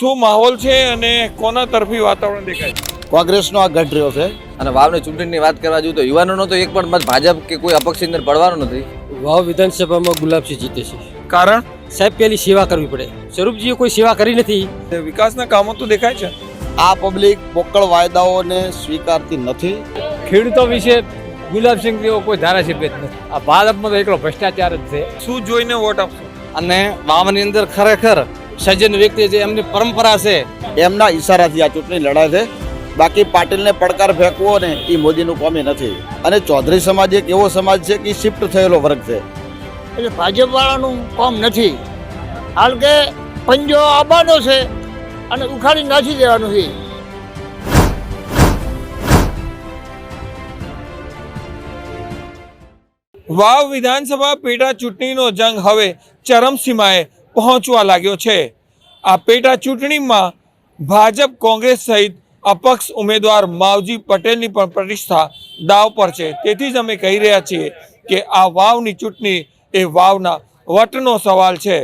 શું માહોલ છે અને કોના તરફી વાતાવરણ દેખાય છે? કોંગ્રેસનો આ ગઢ રહ્યો છે. અને વાવની ચૂંટણીની વાત કરવા જોઈએ તો યુવાનોનો તો એક પણ મત ભાજપ કે કોઈ અપક્ષની અંદર પડવાનો નથી. વાવ વિધાનસભામાં ગુલાબસિંહ જીતે છે. કારણ? સાહેબ પેલી સેવા કરવી પડે. સ્વરૂપજીએ કોઈ સેવા કરી નથી. વિકાસના કામો તો દેખાય છે? આ પબ્લિક પોકળ વાયદાઓને સ્વીકારતી નથી. ખેડૂતો વિશે ગુલાબસિંહ જેવો કોઈ ધારાસભ્ય જ નથી. આ ભાજપમાં તો એકલો ભ્રષ્ટાચાર જ છે. શું જોઈને વોટ આપશો? અને વાવની અંદર ખરેખર સજ્જન વ્યક્તિ જે એમની પરંપરા છે. એમના ઈશારાથી આ ચૂંટણી લડાય છે. બાકી પાટીલને પડકાર ફેંકવો ને એ મોદીનું કોમી નથી. અને ચૌધરી સમાજ એક એવો સમાજ છે કે શિફ્ટ થયેલો વર્ગ છે. એટલે ભાજપ વાળાનું કામ નથી. હાલ કે પંજો આવવાનો છે અને ઉખાડી નાખી દેવાનું છે. વાવ વિધાનસભા પેટા ચૂંટણીનો જંગ હવે ચરમસીમાએ પહોંચવા લાગ્યો છે. આ પેટા ચૂંટણીમાં ભાજપ, કોંગ્રેસ સહિત અપક્ષ ઉમેદવાર માવજી પટેલની પણ પ્રતિષ્ઠા દાવ પર છે. તેથી જ અમે કહી રહ્યા છીએ કે આ વાવની ચૂંટણી એ વાવના વટનો સવાલ છે.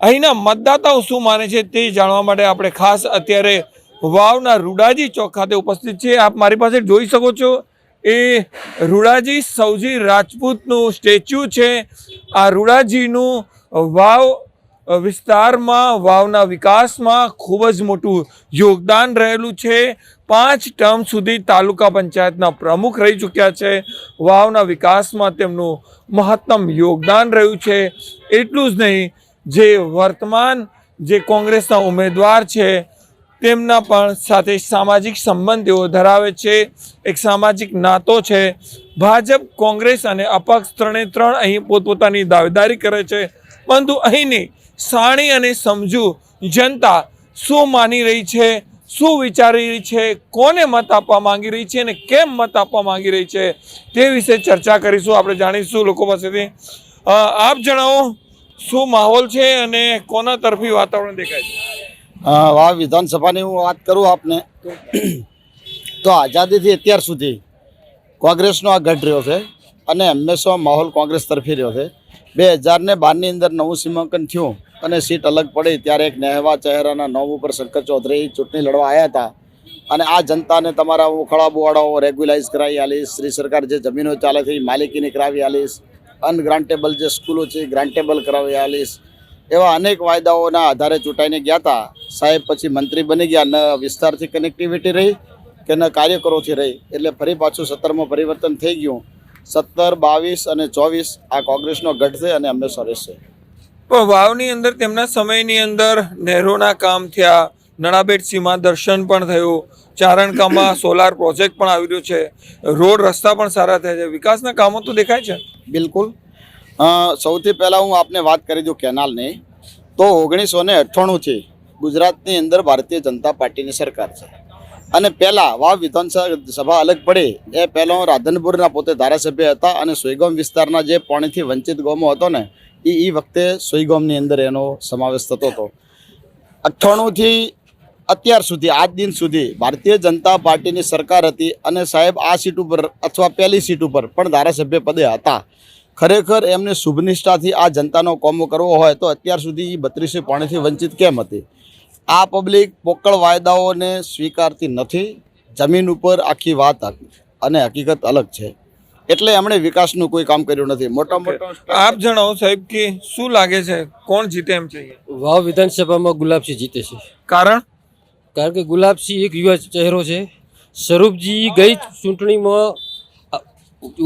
અહીંના મતદાતાઓ શું માને છે તે જાણવા માટે આપણે ખાસ અત્યારે વાવના રૂડાજી ચોક ખાતે ઉપસ્થિત છે આપ મારી પાસે જોઈ શકો છો. એ રૂડાજી સૌજી રાજપૂતનું સ્ટેચ્યુ છે. આ રૂડાજીનું વાવ વિસ્તારમાં, વાવના વિકાસમાં ખૂબ જ મોટું યોગદાન રહેલું છે. પાંચ ટર્મ સુધી તાલુકા પંચાયતના પ્રમુખ રહી ચૂક્યા છે. વાવના વિકાસમાં તેમનું મહત્તમ યોગદાન રહ્યું છે. એટલું જ નહીં, જે વર્તમાન જે કોંગ્રેસના ઉમેદવાર છે, તેમના પણ સાથે સામાજિક સંબંધ તેઓ ધરાવે છે. એક સામાજિક નાતો છે. ભાજપ, કોંગ્રેસ અને અપક્ષ ત્રણે ત્રણ અહીં પોતપોતાની દાવેદારી કરે છે. પરંતુ અહીંની સાણી અને સમજુ જનતા શું માની રહી છે શું વિચારી રહી છે કોને મત આપવા માંગી રહી છે અને કેમ મત આપવા માંગી રહી છે તે વિશે ચર્ચા કરીશું. આપણે જાણીશું લોકો પાસેથી. આપ જણાવો શું માહોલ છે અને કોના તરફી વાતાવરણ દેખાય છે? અ, વિધાનસભાની હું વાત કરું આપને તો આઝાદીથી અત્યાર સુધી કોંગ્રેસનો આ ગઢ રહ્યો છે અને હંમેશા માહોલ કોંગ્રેસ તરફી રહ્યો છે. બે હજારને બારની અંદર નવું સીમાંકન થયું અને સીટ અલગ પડી ત્યારે એક નહેવા ચહેરાના નવ ઉપર શંકર ચૌધરી ચૂંટણી લડવા આવ્યા હતા. અને આ જનતાને તમારા હું ખળાબુવાડાઓ રેગ્યુલાઇઝ કરાવી આલીશ, શ્રી સરકાર જે જમીનો ચાલે છે એ માલિકીની કરાવી આલીશ, અનગ્રાન્ટેબલ જે સ્કૂલો છે એ ગ્રાન્ટેબલ કરાવી આલીશ. એવા અનેક વાયદાઓના આધારે ચૂંટાઈને ગયા હતા. સાહેબ પછી મંત્રી બની ગયા, ન વિસ્તારથી કનેક્ટિવિટી રહી કે ન કાર્યકરોથી રહી, એટલે ફરી પાછું સત્તરમાં પરિવર્તન થઈ ગયું. સત્તર બાવીસ અને ચોવીસ આ કોંગ્રેસનો ગઢ છે અને અમને સરસ છે. પણ વાવની અંદર તેમના સમયની અંદર નહેરોના કામ થયા નળાબેટ સીમા દર્શન પણ થયું ચારણકામાં સોલાર પ્રોજેક્ટ પણ આવી રહ્યો છે રોડ રસ્તા પણ સારા થયા છે. વિકાસના કામો તો દેખાય છે? બિલકુલ. સૌથી પહેલાં હું આપને વાત કરી દઉં કેનાલની. તો ઓગણીસો ને અઠ્ઠાણુંથી ગુજરાતની અંદર ભારતીય જનતા પાર્ટીની સરકાર છે. અને પહેલાં વાવ વિધાનસભા અલગ પડી. એ પહેલાં રાધનપુરના પોતે ધારાસભ્ય હતા અને સોયગામ વિસ્તારના જે પાણીથી વંચિત ગામો હતો ને એ એ વખતે સોયગામની અંદર એનો સમાવેશ થતો હતો. અઠ્ઠાણુંથી અત્યાર સુધી, આજ દિન સુધી ભારતીય જનતા પાર્ટીની સરકાર હતી અને સાહેબ આ સીટ ઉપર અથવા પહેલી સીટ ઉપર પણ ધારાસભ્ય પદે હતા. ખરેખર એમને શુભનિષ્ઠાથી આ જનતાનો કોમો કરવો હોય તો અત્યાર સુધી એ બત્રીસે પાણીથી વંચિત કેમ હતી? આ પબ્લિક પોકળ વાયદાઓને સ્વીકારતી નથી. જમીન ઉપર આખી વાત અને હકીકત અલગ છે. એટલે એમણે વિકાસનું કોઈ કામ કર્યું નથી. મોટા મોટા આપ જણાવો સાહેબ કે શું લાગે છે? કોણ જીતે એમ છે? વાવ વિધાનસભામાં ગુલાબસિંહ જીતે છે. કારણ? કારણ કે ગુલાબસિંહ એક યુવા ચહેરો છે. સ્વરૂપજી ગઈ ચૂંટણીમાં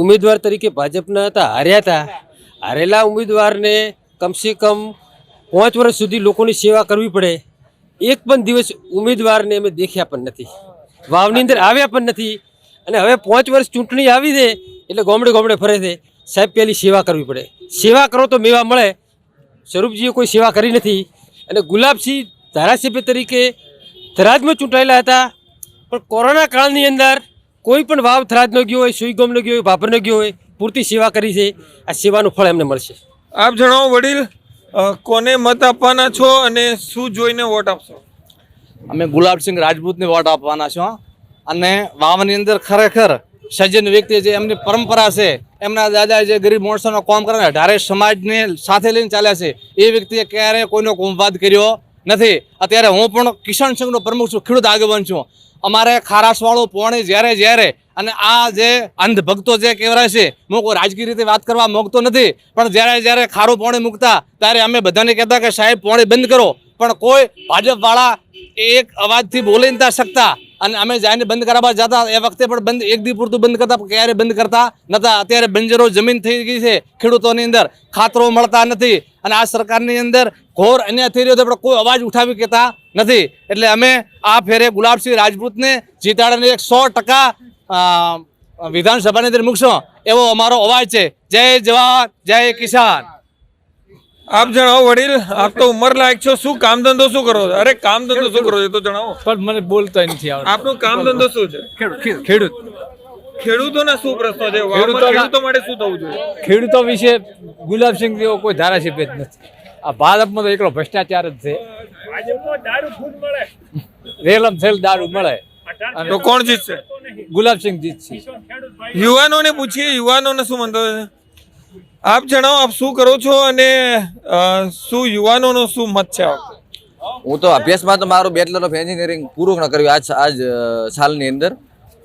ઉમેદવાર તરીકે ભાજપના હતા હાર્યા હતા. હારેલા ઉમેદવારને કમસે કમ પાંચ વર્ષ સુધી લોકોની સેવા કરવી પડે. એક પણ દિવસ ઉમેદવારને અમે દેખ્યા પણ નથી. વાવની અંદર આવ્યા પણ નથી. અને હવે પાંચ વર્ષ ચૂંટણી આવી છે, એટલે ગોમડે ગોમડે ફરે છે. સાહેબ પહેલી સેવા કરવી પડે. સેવા કરો તો મેવા મળે. સ્વરૂપજીએ કોઈ સેવા કરી નથી. અને ગુલાબસિંહ ધારાસભ્ય તરીકે થરાદમાં ચૂંટાયેલા હતા. પણ કોરોના કાળની અંદર કોઈ પણ વાવ થરાદનો ગયો હોય સુઈગોમનો ગયો હોય ભાભરનો ગયો હોય, પૂરતી સેવા કરી છે. આ સેવાનું ફળ એમને મળશે. આપ જણાવો વડીલ કોને મત આપવાના છો અને શું જોઈને વોટ આપશો? અમે ગુલાબસિંહ રાજપૂતને વોટ આપવાના છો અને વાવની અંદર ખરેખર સજ્જન વ્યક્તિ જે એમની પરંપરા છે, એમના દાદા જે ગરીબ માણસોનો કામ કરે ને અઢારે સમાજને સાથે લઈને ચાલ્યા છે, એ વ્યક્તિએ ક્યારેય કોઈનો કોમવાદ કર્યો નથી. અત્યારે હું પણ કિસાન સંઘનો પ્રમુખ છું, ખેડૂત આગેવાન છું. અમારે ખારાશવાળું પોણી જ્યારે જ્યારે અને આ જે અંધભક્તો જે કહેવાય છે, હું કોઈ રાજકીય રીતે વાત કરવા માગતો નથી, પણ જ્યારે જ્યારે ખારું પોણી મૂકતા, ત્યારે અમે બધાને કહેતા કે સાહેબ, પોણી બંધ કરો. પણ કોઈ ભાજપવાળા એક અવાજથી બોલી નતા શકતા. અને અમે જાહેરને બંધ કરાવવા જતા એ વખતે પણ બંધ, એક દી પૂરતું બંધ કરતા, ક્યારે બંધ કરતા? નતા, અત્યારે બંજરો જમીન થઈ ગઈ છે ખેડૂતોની અંદર. ખાતરો મળતા નથી. અને આ સરકારની અંદર ઘોર અન્યાય થઈ રહ્યો છે, પણ કોઈ અવાજ ઉઠાવી કહેતા નથી. એટલે અમે આ ફેરે ગુલાબસિંહ રાજપૂતને જીતાડીને એક સો ટકા વિધાનસભાની અંદર મૂકશો. એવો અમારો અવાજ છે. જય જવાન, જય કિસાન. આપ જણાવો વડીલ આપ તો ઉંમર લાયક છો. શું કામ ધંધો શું કરો છો? અરે કામ ધંધો શું કરો છો એ તો જણાવો. પણ મને બોલતા નથી આવડતું. આપનું કામ ધંધો શું છે? ખેડૂત ખેડૂતોના શું પ્રશ્નો છે? ખેડૂતો માટે શું થવું જોઈએ? ખેડૂતો વિશે ગુલાબસિંહ જેવો કોઈ ધારાસભ્ય જ નથી. આ ભારતમાં તો એકલો ભ્રષ્ટાચાર જ છે. રેલમ થયેલ દારૂ મળે. અને તો કોણ જીતશે? ગુલાબસિંહ જીતશે. યુવાનોને પૂછીએ યુવાનોને શું મંતવ્ય છે? આપ જણાવો, આપ શું કરો છો અને શું યુવાનોનો શું મત છે હું તો અભ્યાસમાં તો મારું બેચલર ઓફ એન્જિનિયરિંગ પૂરું કર્યું આજ આજ સાલની અંદર.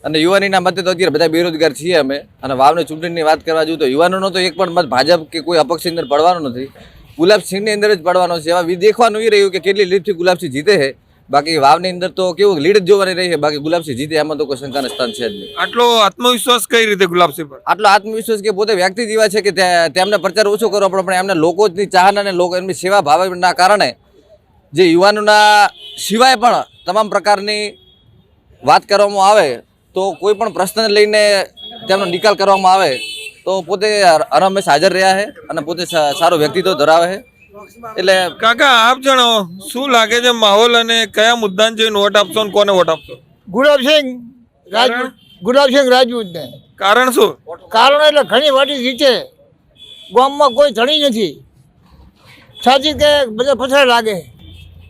અને યુવાનીના મતે તો અત્યારે બધા બેરોજગાર છીએ અમે. અને વાવની ચૂંટણીની વાત કરવા જોઈએ તો યુવાનોનો તો એક પણ મત ભાજપ કે કોઈ અપક્ષની અંદર પડવાનો નથી. ગુલાબસિંહની અંદર જ પડવાનો છે. એવા દેખવાનું એ રહ્યું કે કેટલી લીડથી ગુલાબસિંહ જીતે છે. બાકી વાવની અંદર તો કેવું લીડ જ જોવાની રહી છે. બાકી ગુલાબસિંહ જીતે એમાં તો કોઈ શંકાને સ્થાન છે જ નહીં. આટલો આત્મવિશ્વાસ કઈ રીતે ગુલાબસિંહ પર? આટલો આત્મવિશ્વાસ કે પોતે વ્યક્તિ જેવા છે કે તેમને પ્રચાર ઓછો કરવો પડે પણ એમને લોકોની ચાહના અને લોકો એમની સેવા ભાવના કારણે જે યુવાનોના સિવાય પણ તમામ પ્રકારની વાત કરવામાં આવે તો કોઈ પણ પ્રશ્નને લઈને તેમનો નિકાલ કરવામાં આવે તો પોતે હંમેશા હાજર રહ્યા છે અને પોતે સારો વ્યક્તિત્વ ધરાવે છે. એટલે કાકા આપ જણાવો શું લાગે છે માહોલ અને કયા મુદ્દાને જોઈને વોટ આપશો અને કોને વોટ આપશો? ગુલાબસિંહ રાજપૂત ગુલાબસિંહ રાજપૂતને. કારણ શું? કારણ એટલે ઘણી વાટી જીતે ગામમાં કોઈ ધણી નથી. સાચી કે બધા પછાડ લાગે.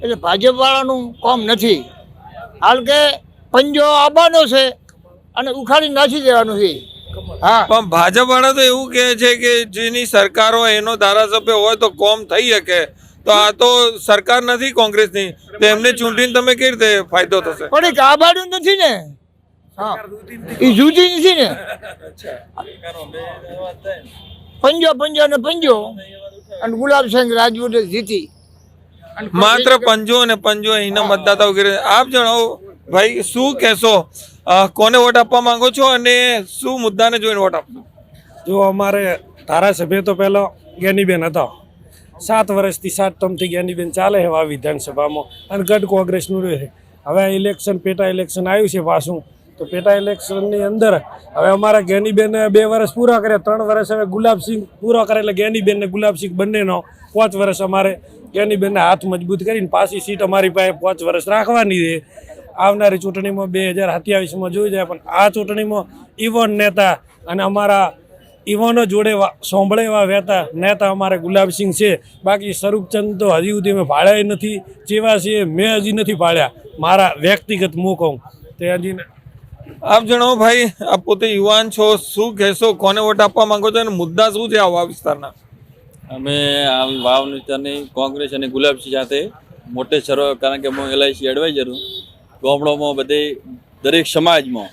એટલે ભાજપવાળાનું કામ નથી. હાલ કે પંજો આવવાનો છે અને ઉખાડી નાખી દેવાનું છે. પણ ભાજપ વાળા તો એવું કહે છે કે જેની સરકાર હોય એનો ધારાસભ્ય હોય તો કોમ થઈ શકે. તો આ તો સરકાર નથી કોંગ્રેસની. તો એમને ચૂંટીને તમે કેવી રીતે ફાયદો થશે? પણ એ કાબાડું નથી ને? એ જુદી નથી ને? પંજો પંજો ને પંજો. અને ગુલાબસિંહ રાજપૂત જીતી. માત્ર પંજો અને પંજો અહીંના મતદાતા વગેરે આપ જણાવો ભાઈ, શું કહેશો? કોને વોટ આપવા માંગો છો અને શું મુદ્દાને જોઈને વોટ આપશો? જો અમારે ધારાસભ્ય તો પહેલો જ્ઞાનીબેન હતા. સાત વર્ષથી સાત ટર્મથી જ્ઞાનીબેન ચાલે છે આ વિધાનસભામાં અને ગઢ કોંગ્રેસનું રહે હવે ઇલેક્શન, પેટા ઇલેક્શન આવ્યું છે પાછું. તો પેટા ઇલેક્શનની અંદર હવે અમારા જ્ઞાનીબેન બે વર્ષ પૂરા કર્યા. ત્રણ વર્ષ હવે ગુલાબસિંહ પૂરા કરે એટલે જ્ઞાનીબેન ને ગુલાબસિંહ બંનેનો પાંચ વર્ષ અમારે જ્ઞાનીબેનને હાથ મજબૂત કરીને પાછી સીટ અમારી પાસે પાંચ વર્ષ રાખવાની છે. આવનારી ચૂંટણીમાં બે હજાર સત્યાવીસમાં જોઈ જાય પણ આ ચૂંટણીમાં ઇવન નેતા અને અમારા ઇવનો જોડે સાંભળેવા સાંભળે એવા વહેતા નેતા અમારે ગુલાબસિંહ છે. બાકી સ્વરૂપચંદ તો હજી સુધી મેં ભાળ્યા નથી. જેવા છે મેં હજી નથી ભાળ્યા મારા વ્યક્તિગત મું કહું. તે હજી આપ જણાવો ભાઈ આપ પોતે યુવાન છો શું કહેશો? કોને વોટ આપવા માંગો છો અને મુદ્દા શું છે વાવ વિસ્તારના? અમે આ વાવ વિસ્તારની કોંગ્રેસ અને ગુલાબસિંહ સાથે મોટે સર્વ કારણ કે હું એલઆઈસી એડવાઇઝર છું ગામડામાં બધે દરેક સમાજમાં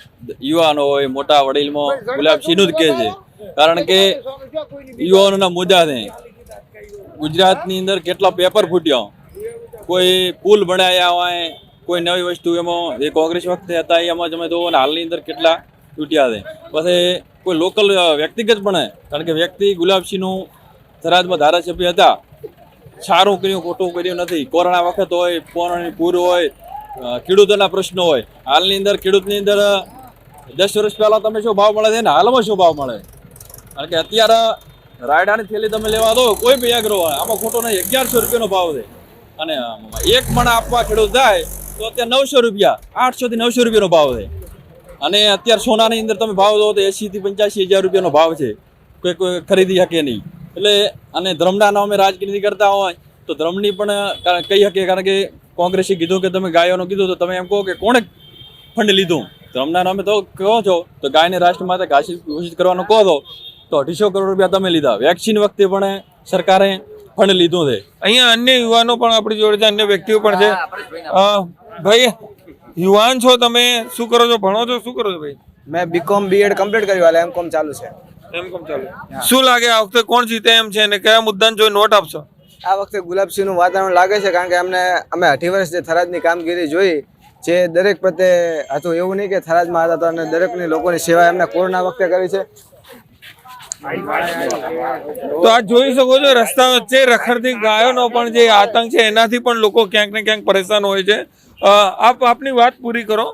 યુવાનો હોય મોટા વડીલમાં ગુલાબસિંહનું જ કહે છે. કારણ કે યુવાનોના મુદ્દા છે. ગુજરાતની અંદર કેટલા પેપર ફૂટ્યો? કોઈ પુલ બનાવ્યા હોય કોઈ નવી વસ્તુ એમાં એ કોંગ્રેસ વખતે હતા એમાં તમે જોવો હાલની અંદર કેટલા તૂટ્યા છે. પછી કોઈ લોકલ વ્યક્તિગત પણ કારણ કે વ્યક્તિ ગુલાબસિંહનું થરાદમાં ધારાસભ્ય હતા. સારું કર્યું ખોટું કર્યું નથી. કોરોના વખત હોય પોરાની પૂર હોય ખેડૂતોના પ્રશ્નો હોય. હાલની અંદર ખેડૂતની અંદર દસ વર્ષ પહેલાં તમે શું ભાવ મળે છે ને હાલમાં શું ભાવ મળે? કારણ કે અત્યારે રાયડાની થેલી તમે લેવા દો, કોઈ બી એગ્રો આમાં ખોટો નહીં, અગિયારસો રૂપિયાનો ભાવ છે. અને એક મણા આપવા ખેડૂત જાય, તો અત્યારે નવસો રૂપિયા, આઠસોથી નવસો રૂપિયાનો ભાવ છે. અને અત્યારે સોનાની અંદર તમે ભાવ દો તો એંસીથી પંચ્યાસી હજાર રૂપિયાનો ભાવ છે. કોઈ કોઈ ખરીદી શકે નહીં. એટલે, અને ધ્રમના નામે રાજકીય કરતા હોય, તો ધ્રમની પણ કહી શકીએ કારણ કે કોંગ્રેસે કીધું કે તમે ગાયોનું કીધું તો તમે એમ કહો કે કોણે ફંડ લીધું? ધર્મના અમે તો કહો છો તો ગાયને રાષ્ટ્ર માટે ઘાસી ઘોષિત કરવાનું કહો છો તો અઢીસો કરોડ રૂપિયા તમે લીધા. વેક્સિન વખતે પણ સરકારે ફંડ લીધું છે. અહીંયા અન્ય યુવાનો પણ આપણી જોડે છે અન્ય વ્યક્તિઓ પણ છે. ભાઈ યુવાન છો તમે શું કરો છો? ભણો છો? શું કરો છો ભાઈ? મેં બીકોમ બીએડ કમ્પ્લીટ કર્યું હાલે એમ કોમ ચાલુ છે. એમ કોમ ચાલુ. શું લાગે આ વખતે કોણ જીતે એમ છે અને કયા મુદ્દાને જોઈ નોટ આપશો? આ વખતે ગુલાબસિંહનું વાતાવરણ લાગે છે કારણ કે અમને અમે અઢી વર્ષ જે થરાદની કામગીરી જોઈ જે દરેક પ્રત્યે હતું એવું નહીં કે થરાદમાં હતા તો અને દરેકની લોકોની સેવા એમને કોરોના વખતે કરી છે. તો આ જોઈ શકો છો રસ્તા વચ્ચે રખડતી ગાયોનો પણ જે આતંક છે એનાથી પણ લોકો ક્યાંક ને ક્યાંક પરેશાન હોય છે. આપ આપની વાત પૂરી કરો.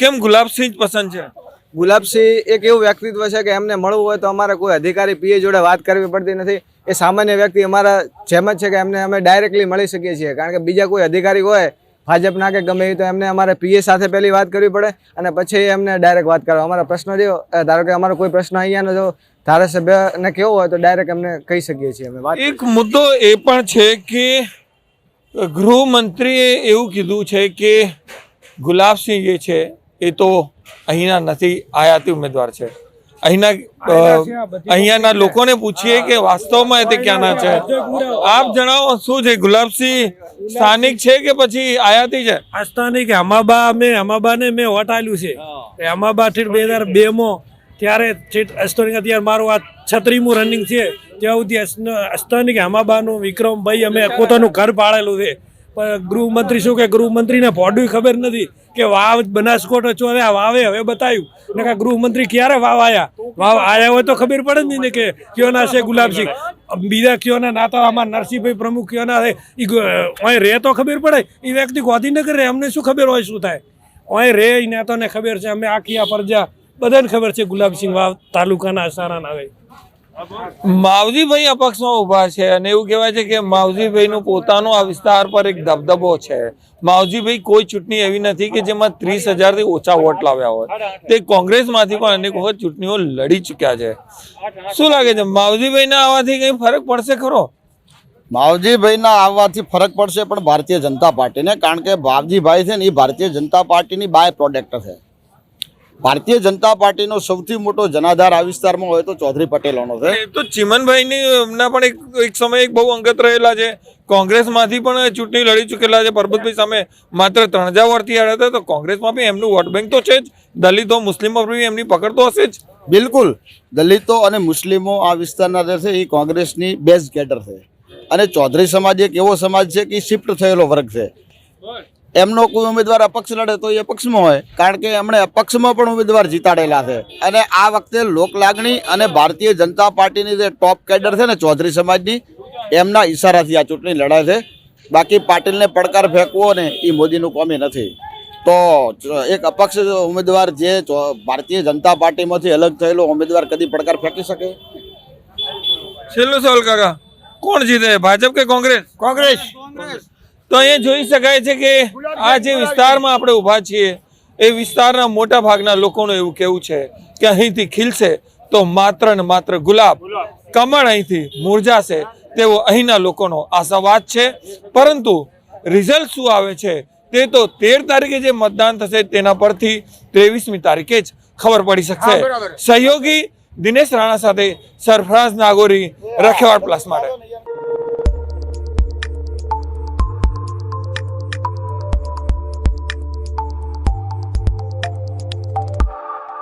કેમ ગુલાબસિંહ જ પસંદ છે? ગુલાબસિંહ એક એવું વ્યક્તિત્વ છે કે એમને મળવું હોય તો અમારે કોઈ અધિકારી પીએ જોડે વાત કરવી પડતી નથી. એ સામાન્ય વ્યક્તિ અમારા જેમ જ છે કે એમને અમે ડાયરેક્ટલી મળી શકીએ છીએ. કારણ કે બીજા કોઈ અધિકારી હોય ભાજપના કે ગમે તો એમને અમારે પીએ સાથે પહેલી વાત કરવી પડે અને પછી એમને ડાયરેક્ટ વાત કરવા. અમારા પ્રશ્ન જો ધારો કે અમારો કોઈ પ્રશ્ન અહીંયાનો જો ધારાસભ્યને કેવો હોય, તો ડાયરેક્ટ એમને કહી શકીએ છીએ અમે વાત. એક મુદ્દો એ પણ છે કે ગૃહમંત્રીએ એવું કીધું છે કે ગુલાબસિંહ જે છે, એ તો અહીંના નથી, આયાતી ઉમેદવાર છે. અહીંના અહીંયાના લોકોને પૂછીએ કે વાસ્તવમાં તે ક્યાંના છે? આપ જણાવો શું છે? ગુલાબસિંહ સ્થાનિક છે કે પછી આયાતી છે? આસ્થાની કે અમાબા મેં અમાબાને મેં વોટ આલ્યું છે. એ અમાબા ઠીક બે હજાર બેમો ત્યારે ઠીક અસ્તોની અત્યારે મારું આ છત્રીમું રનિંગ છે. ત્યાં સુધી અસ્તોનિક અમાબાનું વિક્રમભાઈ અમે પોતાનું ઘર પાડેલું છે. પણ ગૃહમંત્રી શું કે ગૃહમંત્રીને ભોડું ખબર નથી. કે વાવ બનાસકોટ ચોરે વાવે હવે બતાવ્યું ને ગૃહમંત્રી ક્યારે વાવ આયા? વાવ આયા હોય તો ખબર પડે જ નહીં ને કે કયોના છે ગુલાબસિંહ બીજા કયોના ના તો આમાં નરસિંહભાઈ પ્રમુખ કયોના છે એ રહે તો ખબર પડે. એ વ્યક્તિ ગાંધીનગર રહે અમને શું ખબર હોય શું થાય? અહીં રે એ નેતાને ખબર છે, અમે આખી આ પરજા, બધાને ખબર છે ગુલાબસિંહ વાવ તાલુકાના સારાના આવે. માવજીભાઈ અપક્ષમાં ઊભા છે અને એવું કહેવાય છે કે માવજીભાઈનું પોતાનો આ વિસ્તાર પર એક દબદબો છે. માવજીભાઈ કોઈ ચૂંટણી એવી નથી કે જેમાં ત્રીસ હજારથી ઓછા વોટ લાવ્યા હોય. તે કોંગ્રેસમાંથી પણ અનેક વખત ચૂંટણીઓ લડી ચૂક્યા છે. શું લાગે છે, માવજીભાઈના આવવાથી કંઈ ફરક પડશે ખરો? માવજીભાઈના આવવાથી ફરક પડશે પણ ભારતીય જનતા પાર્ટીને, કારણ કે માવજીભાઈ છે ને એ ભારતીય જનતા પાર્ટીની બાય પ્રોડક્ટ છે. ભારતીય જનતા પાર્ટીનો સૌથી મોટો જનાધાર આ વિસ્તારમાં હોય તો ચૌધરી પટેલોનો છે. તો ચિમનભાઈની એમના પણ એક એક સમય એક બહુ અંગત રહેલા છે. કોંગ્રેસમાંથી પણ ચૂંટણી લડી ચૂકેલા છે. પરબતભાઈ સામે માત્ર ત્રણ હજાર વર્ષથી હાર્યા હતા. તો કોંગ્રેસમાં બી એમનું વોટ બેંક તો છે જ. દલિતો મુસ્લિમો બી એમની પકડ તો હશે જ. બિલકુલ. દલિતો અને મુસ્લિમો આ વિસ્તારના જે છે એ કોંગ્રેસની બેસ્ટ કેડર છે. અને ચૌધરી સમાજ એક એવો સમાજ છે કે શિફ્ટ થયેલો વર્ગ છે. એમનો કોઈ ઉમેદવાર અપક્ષ લડે તો એ અપક્ષમાં હોય. કારણ કે એમણે અપક્ષમાં પણ ઉમેદવાર જીતાડેલા છે. અને આ વખતે લોકલાગણી અને ભારતીય જનતા પાર્ટીની જે ટોપ કેડર છે ને ચૌધરી સમાજની એમના ઈશારાથી આ ચૂંટણી લડાય છે. બાકી પાટીલને પડકાર ફેંકવો ને એ મોદીનું કોમી નથી. તો એક અપક્ષ ઉમેદવાર જે ભારતીય જનતા પાર્ટીમાંથી અલગ થયેલો ઉમેદવાર કદી પડકાર ફેંકી શકે? છેલ્લો સવાલ કાકા કોણ જીતે? ભાજપ કે કોંગ્રેસ? કોંગ્રેસ. કોંગ્રેસ. તો અહીંયા જોઈ શકાય છે કે આ જે વિસ્તારમાં આપણે ઊભા છીએ એ વિસ્તારના મોટા ભાગના લોકોનું એવું કહેવું છે કે અહીંથી ખીલશે તો માત્ર ને માત્ર ગુલાબ કમળ અહીંથી મુરઝાશે તેવો અહીંના લોકોનો આશાવાદ છે. પરંતુ રિઝલ્ટ શું આવે છે તે તો તેર તારીખે જે મતદાન થશે તેના પરથી ત્રેવીસમી તારીખે જ ખબર પડી શકશે. સહયોગી દિનેશ રાણા સાથે સરફરાઝ નાગોરી રખેવાડ પ્લસ માટે.